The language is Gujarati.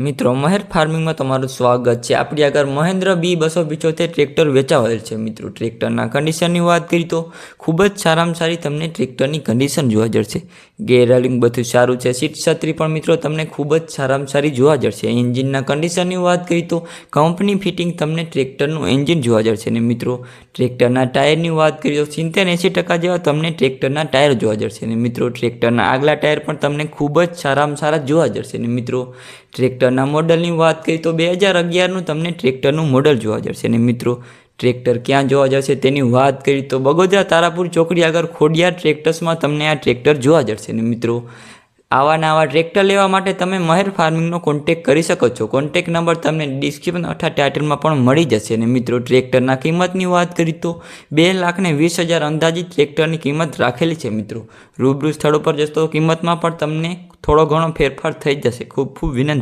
મિત્રો, મહેર ફાર્મિંગમાં તમારું સ્વાગત છે. આપણી આગળ મહેન્દ્ર બી બસો પિચોતેર ટ્રેક્ટર વેચાવેલ છે. મિત્રો, ટ્રેક્ટરના કન્ડિશનની વાત કરી તો ખૂબ જ સારામાં સારી તમને ટ્રેક્ટરની કન્ડિશન જોવા જશે ગેરલિંગ બધું સારું છે. સીટ છત્રી પણ મિત્રો તમને ખૂબ જ સારામાં સારી જોવા જશે એન્જિનના કન્ડિશનની વાત કરી તો કંપની ફિટિંગ તમને ટ્રેક્ટરનું એન્જિન જોવા જશે ને મિત્રો, ટ્રેક્ટરના ટાયરની વાત કરીએ તો સિત્તેર એંસી ટકા જેવા તમને ટ્રેક્ટરના ટાયર જોવા જશે ને મિત્રો, ટ્રેક્ટરના આગલા ટાયર પણ તમને ખૂબ જ સારામાં સારા જોવા જશે ને મિત્રો ટ્રેક્ટરના મોડલની વાત કરીએ તો બે હજાર અગિયારનું તમને ટ્રેક્ટરનું મોડલ જોવા જશે અને મિત્રો, ટ્રેક્ટર ક્યાં જોવા જશે તેની વાત કરી તો બગોદરા, તારાપુર, ચોકડી આગળ ખોડિયાર ટ્રેક્ટર્સમાં તમને આ ટ્રેક્ટર જોવા જશે ને મિત્રો, આવા નવા ટ્રેક્ટર લેવા માટે તમે મહેર ફાર્મિંગનો કોન્ટેક કરી શકો છો. કોન્ટેક નંબર તમને ડિસ્ક્રિપ્શન અથવા ટાઇટલમાં પણ મળી જશે. અને મિત્રો, ટ્રેક્ટરના કિંમતની વાત કરી તો બે લાખને વીસ હજાર અંદાજિત ટ્રેક્ટરની કિંમત રાખેલી છે મિત્રો. રૂબરૂ સ્થળો પર જશો કિંમતમાં પણ તમને થોડો ઘણો ફેરફાર થઈ જશે. ખૂબ ખૂબ વિનંતી.